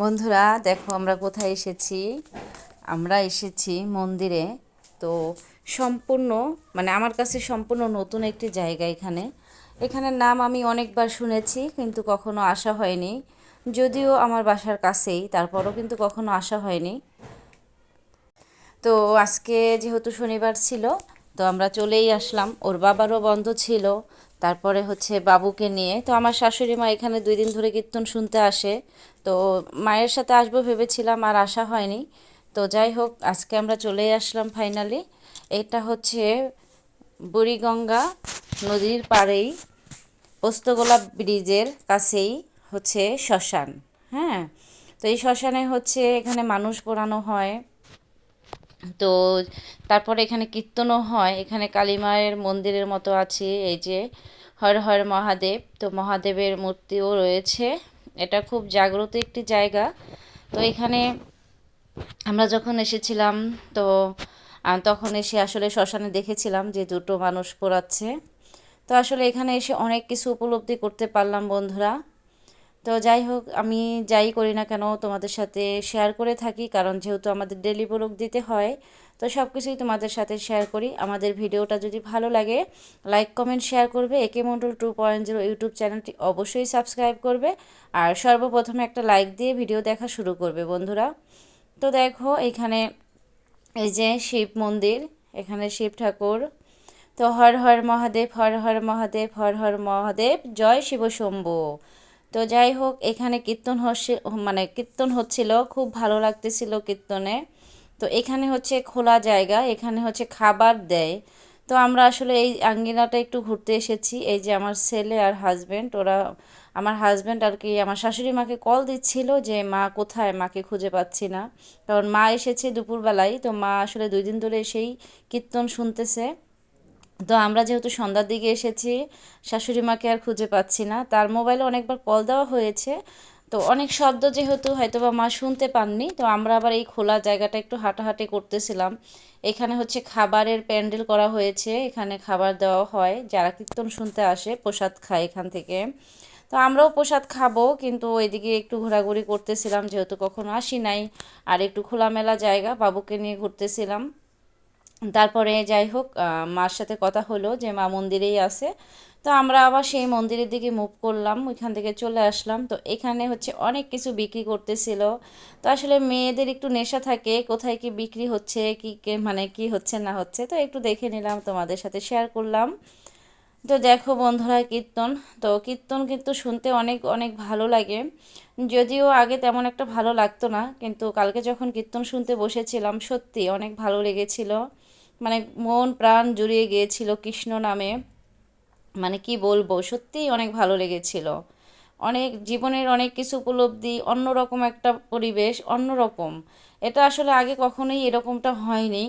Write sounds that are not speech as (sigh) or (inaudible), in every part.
বন্ধুরা, দেখো আমরা কোথায় এসেছি? আমরা এসেছি মন্দিরে। তো সম্পূর্ণ মানে আমার কাছে সম্পূর্ণ নতুন একটি জায়গা এখানে। এখানের নাম আমি অনেকবার শুনেছি, কিন্তু কখনো আসা হয়নি। যদিও আমার বাসার কাছেই, তারপরও কিন্তু কখনো আসা হয়নি। তো আজকে যেহেতু শনিবার ছিল, তো আমরা চলেই আসলাম। ওর বাবারও বন্ধ ছিল। তারপরে হচ্ছে বাবুকে নিয়ে। তো আমার শাশুড়ি মা এখানে দুই দিন ধরে কীর্তন শুনতে আসে। তো মায়ের সাথে আসব ভেবেছিলাম, আর আসা হয়নি। তো যাই হোক, আজকে আমরা চলেই আসলাম ফাইনালি এটা হচ্ছে বুড়িগঙ্গা নদীর পাড়েই পোস্তগোলাপ ব্রিজের কাছেই হচ্ছে শ্মশান। হ্যাঁ তো এই শ্মশানে হচ্ছে এখানে মানুষ পোড়ানো হয়। তো তারপরে এখানে কীর্তনও হয়। এখানে কালী মায়ের মন্দিরের মতো আছে। এই যে হর হর মহাদেব, তো মহাদেবের মূর্তিও রয়েছে। এটা খুব জাগ্রত একটি জায়গা। তো এখানে আমরা যখন এসেছিলাম, তো তখন এসে আসলে শ্মশানে দেখেছিলাম যে দুটো মানুষ পোড়াচ্ছে। তো আসলে এখানে এসে অনেক কিছু উপলব্ধি করতে পারলাম বন্ধুরা। তো যাই হোক, আমি যাই করি না কেন তোমাদের সাথে শেয়ার করে থাকি, কারণ যেহেতু আমাদের ডেলি ব্লগ দিতে হয়, তো সব কিছুই তোমাদের সাথে শেয়ার করি। আমাদের ভিডিওটা যদি ভালো লাগে লাইক কমেন্ট শেয়ার করবে। A K Mondal two point zero YouTube চ্যানেলটি অবশ্যই সাবস্ক্রাইব করবে আর সর্বপ্রথমে একটা লাইক দিয়ে ভিডিও দেখা শুরু করবে, বন্ধুরা। তো দেখো, এখানে এই যে শিব মন্দির, এখানে শিব ঠাকুর। তো হর হর মহাদেব, হর হর মহাদেব, হর হর মহাদেব, জয় শিব শম্ভু। তো যাই হোক, এখানে কীর্তন হচ্ছে মানে কীর্তন হচ্ছিল, খুব ভালো লাগতেছিল কীর্তনে। তো এখানে হচ্ছে খোলা জায়গা, এখানে হচ্ছে খাবার দেয়। তো আমরা আসলে এই আঙ্গিনাটা একটু ঘুরতে এসেছি, এই যে আমার ছেলে আর হাজব্যান্ড ওরা, আমার হাজব্যান্ড আর কি, আমার শাশুড়ি মাকে কল দিচ্ছিল যে, মা কোথায়? মাকে খুঁজে পাচ্ছি না। কারণ মা এসেছে দুপুরবেলায়, তো মা আসলে দুই দিন ধরে সেই কীর্তন শুনতেছে। তো আমরা যেহেতু সন্ধ্যার দিকে এসেছি, শাশুড়ি মাকে আর খুঁজে পাচ্ছি না। তার মোবাইলে অনেকবার কল দেওয়া হয়েছে। তো অনেক শব্দ যেহেতু হয়তো বা মা শুনতে পাননি, তো আমরা আবার এই খোলা জায়গাটা একটু হাঁটাহাঁটি করতেছিলাম। এখানে হচ্ছে খাবারের প্যান্ডেল করা হয়েছে, এখানে খাবার দেওয়া হয়। যারা কীর্তন শুনতে আসে, প্রসাদ খায় এখান থেকে। তো আমরাও প্রসাদ খাব, কিন্তু ওইদিকে একটু ঘোরাঘুরি করতেছিলাম, যেহেতু কখনো আসি নাই। আর একটু খোলামেলা জায়গা, বাবুকে নিয়ে ঘুরতেছিলাম। তারপরে যাই হোক মার সাথে কথা হলো যে মা মন্দিরেই আছে। তো আমরা আবার সেই মন্দিরের দিকে মুভ করলাম, ওইখান থেকে চলে আসলাম। তো এখানে হচ্ছে অনেক কিছু বিক্রি করতেছিল। তো আসলে মেয়েদের একটু নেশা থাকে, কোথায় কি বিক্রি হচ্ছে, কি মানে কি হচ্ছে না হচ্ছে, তো একটু দেখে নিলাম, তোমাদের সাথে শেয়ার করলাম। তো দেখো বন্ধুরা কীর্তন, তো কীর্তন কিন্তু শুনতে অনেক অনেক ভালো লাগে। যদিও আগে তেমন একটা ভালো লাগতো না, কিন্তু কালকে যখন কীর্তন শুনতে বসেছিলাম, সত্যি অনেক ভালো লেগেছিল। মানে মন প্রাণ জুড়িয়ে গিয়েছিল কৃষ্ণ নামে। মানে কি বলব, সত্যিই অনেক ভালো লেগেছিল। অনেক জীবনের অনেক কিছু উপলব্ধি, অন্যরকম একটা পরিবেশ, অন্যরকম। এটা আসলে আগে কখনোই এরকমটা হয়নি।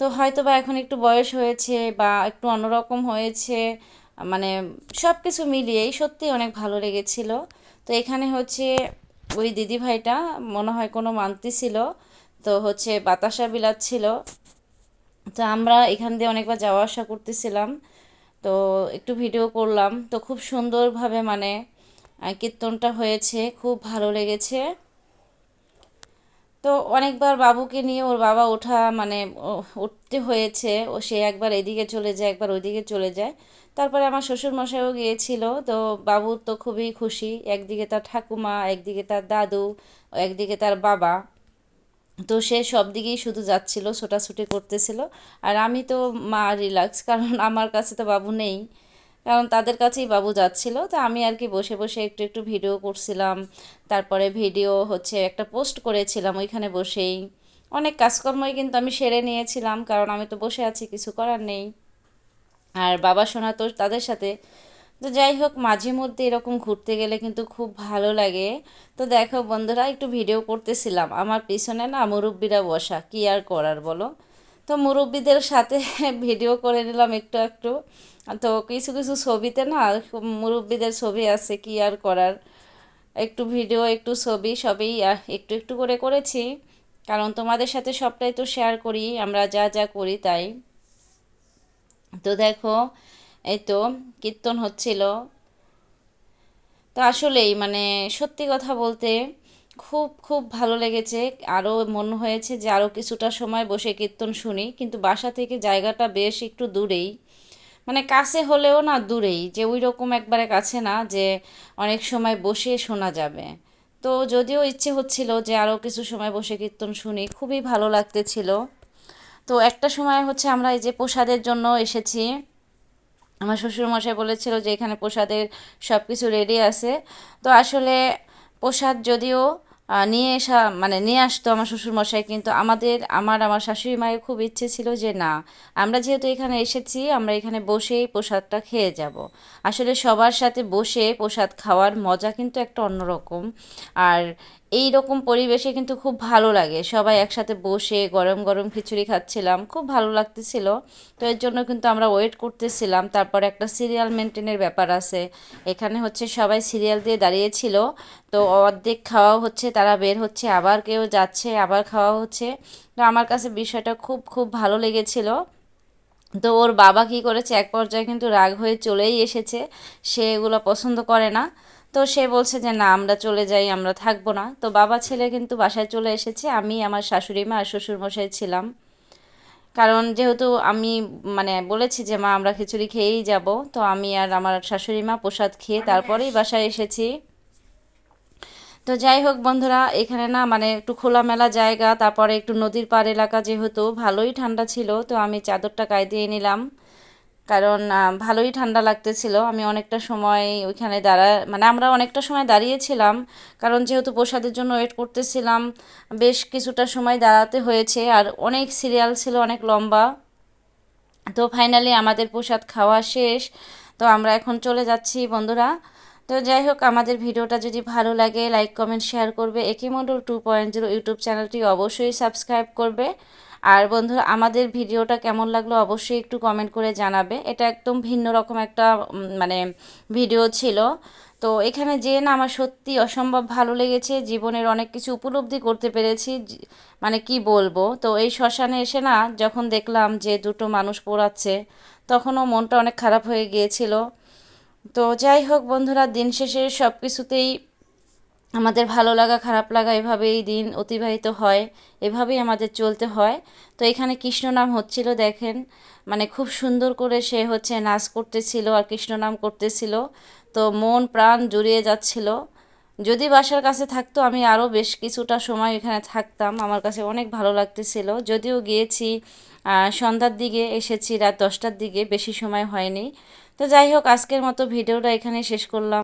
তো হয়তো বা এখন একটু বয়স হয়েছে বা একটু অন্যরকম হয়েছে মানে সব কিছু মিলিয়েই সত্যি অনেক ভালো লেগেছিল। তো এখানে হচ্ছে ওই দিদিভাইটা, মনে হয় কোনো মান্তি ছিল, তো হচ্ছে বাতাসা বিলাচ্ছিল তো আমরা এখান দিয়ে অনেকবার যাওয়া আসা করতেছিলাম। তো একটু ভিডিও করলাম। তো খুব সুন্দরভাবে মানে কীর্তনটা হয়েছে। খুব ভালো লেগেছে। তো অনেকবার বাবুকে নিয়ে ওর বাবা ওঠা মানে উঠতে হয়েছে। ও সে একবার এদিকে চলে যায়, একবার ওইদিকে চলে যায়। তারপরে আমার শ্বশুর মশাইও গিয়েছিল। তো বাবুর তো খুবই খুশি। একদিকে তার ঠাকুমা, একদিকে তার দাদু, একদিকে তার বাবা। তো সে সব দিকেই শুধু যাচ্ছিল, ছোটাছুটি করতেছিল। আর আমি তো মা রিল্যাক্স, কারণ আমার কাছে তো বাবু নেই। কারণ তাদের কাছেই বাবু যাচ্ছিল, তো আমি আর কি বসে বসে একটু একটু ভিডিও করছিলাম। তারপরে ভিডিও হচ্ছে একটা পোস্ট করেছিলাম ওইখানে বসেই। অনেক কাজকর্মই কিন্তু আমি সেরে নিয়েছিলাম, কারণ আমি তো বসে আছি, কিছু করার নেই। আর বাবা শোনা তো তাদের সাথে তো যাই হোক, মাঝে মধ্যে এরকম ঘুরতে গেলে কিন্তু খুব ভালো লাগে। তো দেখো বন্ধুরা, একটু ভিডিও করতেছিলাম। আমার পিছনে না মুরব্বীরা বসা, কি আর করার বলো? তো মুরব্বীদের সাথে (laughs) ভিডিও করে নিলাম একটু একটু। তো কিছু কিছু ছবিতে না, মুরব্বীদের ছবি আছে, কি আর করার? একটু ভিডিও একটু ছবি, সবই একটু একটু করে করেছি। কারণ তোমাদের সাথে সবটাই তো শেয়ার করি, আমরা যা যা করি তাই। তো দেখো এই তো কীর্তন হচ্ছিল। তো আসলেই মানে সত্যি কথা বলতে খুব খুব ভালো লেগেছে। আরও মন হয়েছে যে আরও কিছুটা সময় বসে কীর্তন শুনি, কিন্তু বাসা থেকে জায়গাটা বেশ একটু দূরেই। মানে কাছে হলেও না দূরেই, যে ওই রকম একবারে কাছে না যে অনেক সময় বসে শোনা যাবে। তো যদিও ইচ্ছে হচ্ছিল যে আরও কিছু সময় বসে কীর্তন শুনি, খুবই ভালো লাগতেছিল। তো একটা সময় হচ্ছে আমরা এই যে প্রসাদের জন্য এসেছি। আমার শ্বশুরমশাই বলেছিল যে এখানে প্রসাদের সব কিছু রেডি আছে। তো আসলে প্রসাদ যদিও নিয়ে আসা মানে নিয়ে আসতো আমার শ্বশুরমশাই, কিন্তু আমাদের, আমার আমার শাশুড়ি মায়ের খুব ইচ্ছে ছিল যে না, আমরা যেহেতু এখানে এসেছি, আমরা এখানে বসেই প্রসাদটা খেয়ে যাব। আসলে সবার সাথে বসে প্রসাদ খাওয়ার মজা কিন্তু একটা অন্যরকম। আর এই রকম পরিবেশে কিন্তু খুব ভালো লাগে। সবাই একসাথে বসে গরম গরম খিচুড়ি খাচ্ছিলাম, খুব ভালো লাগতেছিল। তো এর জন্য কিন্তু আমরা ওয়েট করতেছিলাম। তারপর একটা সিরিয়াল মেনটেনের ব্যাপার আছে। এখানে হচ্ছে সবাই সিরিয়াল দিয়ে দাঁড়িয়েছিল। তো অর্ধেক খাওয়া হচ্ছে, তারা বের হচ্ছে, আবার কেউ যাচ্ছে, আবার খাওয়া হচ্ছে। তো আমার কাছে বিষয়টা খুব খুব ভালো লেগেছিল। তো ওর বাবা কি করেছে, এক পর্যায়ে কিন্তু রাগ হয়ে চলেই এসেছে। সে এগুলো পছন্দ করে না। তো সে বলছে যে না আমরা চলে যাই আমরা থাকব না। তো বাবা ছেলে কিন্তু বাসায় চলে এসেছে। আমি আমার শাশুড়ি মা আর শ্বশুরমশাই ছিলাম। কারণ যেহেতু আমি মানে বলেছি যে মা আমরা খিচুড়ি খেয়েই যাব। তো আমি আর আমার শাশুড়ি মা প্রসাদ খেয়ে তারপরেই বাসায় এসেছি। তো যাই হোক বন্ধুরা এখানে না মানে একটু খোলামেলা জায়গা তারপরে একটু নদীর পাড় এলাকা যেহেতু ভালোই ঠান্ডা ছিল। তো আমি চাদরটা গায়ে দিয়ে নিলাম। কারণ ভালোই ঠান্ডা লাগতেছিল। আমি অনেকটা সময় ওইখানে দাঁড়া মানে আমরা অনেকটা সময় দাঁড়িয়েছিলাম। কারণ যেহেতু প্রসাদের জন্য ওয়েট করতেছিলাম, বেশ কিছুটা সময় দাঁড়াতে হয়েছে। আর অনেক সিরিয়াল ছিল, অনেক লম্বা। তো ফাইনালি আমাদের প্রসাদ খাওয়া শেষ। তো আমরা এখন চলে যাচ্ছি, বন্ধুরা। তো যাই হোক, আমাদের ভিডিওটা যদি ভালো লাগে, লাইক, কমেন্ট, শেয়ার করবে। A K Mondal two point zero YouTube চ্যানেলটি অবশ্যই সাবস্ক্রাইব করবে। আর বন্ধুরা, আমাদের ভিডিওটা কেমন লাগল অবশ্যই একটু কমেন্ট করে জানাবে। এটা একদম ভিন্ন রকম একটা মানে ভিডিও ছিল। তো এখানে যে না আমার সত্যি অসম্ভব ভালো লেগেছে, জীবনের অনেক কিছু উপলব্ধি করতে পেরেছি মানে কি বলব? তো এই শ্মশানে এসে না যখন দেখলাম যে দুটো মানুষ পোড়াচ্ছে, তখনও মনটা অনেক খারাপ হয়ে গিয়েছিল। তো যাই হোক বন্ধুরা, দিন শেষে সব কিছুতেই আমাদের ভালো লাগা, খারাপ লাগা এভাবেই দিন অতিবাহিত হয়, এভাবেই আমাদের চলতে হয়। তো এখানে কৃষ্ণ নাম হচ্ছিল, দেখেন মানে খুব সুন্দর করে সে হচ্ছে নাচ করতেছিল আর কৃষ্ণ নাম করতেছিল। তো মন প্রাণ জুড়িয়ে যাচ্ছিল। যদি বাসার কাছে থাকতো, আমি আরও বেশ কিছুটা সময় এখানে থাকতাম। আমার কাছে অনেক ভালো লাগতেছিল। যদিও গিয়েছি সন্ধ্যার দিকে এসেছি, রাত দশটার দিকে, বেশি সময় হয়নি। তো যাই হোক, আজকের মতো ভিডিওটা এখানে শেষ করলাম।